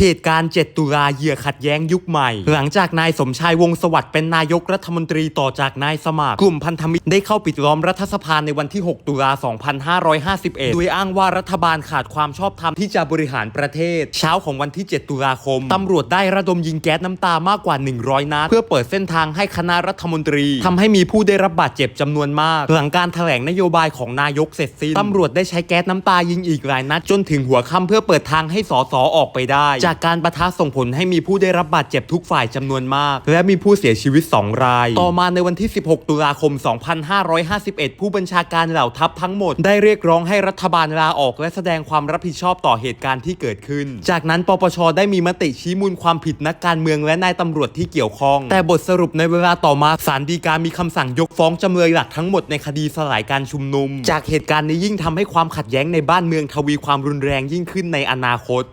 เหตุการณ์ 7 ตุลาเหยื่อขัดแย้งยุคใหม่ หลังจากนายสมชายวงศสวัสดิ์เป็นนายกรัฐมนตรีต่อจากนายสมัคร กลุ่มพันธมิตรได้เข้าปิดล้อมรัฐสภาในวันที่ 6 ตุลา 2551 โดยอ้างว่ารัฐบาลขาดความชอบธรรมที่จะบริหารประเทศ เช้าของวันที่ 7 ตุลาคม ตำรวจได้ระดมยิงแก๊สน้ำตามากกว่า 100 นัด เพื่อเปิดเส้นทางให้คณะรัฐมนตรีทำให้มีผู้ได้รับบาดเจ็บจำนวนมาก หลังการแถลงนโยบายของนายกเสร็จสิ้นตำรวจได้ใช้แก๊สน้ำตายิงอีกหลายนัดจนถึงหัวค่ำเพื่อเปิดทางให้สสออกไปได้จากการประทะส่งผลให้มีผู้ได้รับบาดเจ็บทุกฝ่ายจำนวนมาก และมีผู้เสียชีวิต 2 ราย ต่อมาในวันที่ 16 ตุลาคม 2551 ผู้บัญชาการเหล่าทัพทั้งหมด ได้เรียกร้องให้รัฐบาลลาออกและแสดงความรับผิดชอบต่อเหตุการณ์ที่เกิดขึ้น จากนั้นปปชได้มีมติชี้มูลความผิดนักการเมืองและนายตำรวจที่เกี่ยวข้อง แต่บทสรุปในเวลาต่อมาศาลฎีกามีคำสั่งยกฟ้องจำเลยหลักทั้งหมดในคดีสลายการชุมนุม จากเหตุการณ์นี้ยิ่งทำให้ความขัดแย้งในบ้านเมืองทวีความรุนแรงยิ่งขึ้นในอนาคต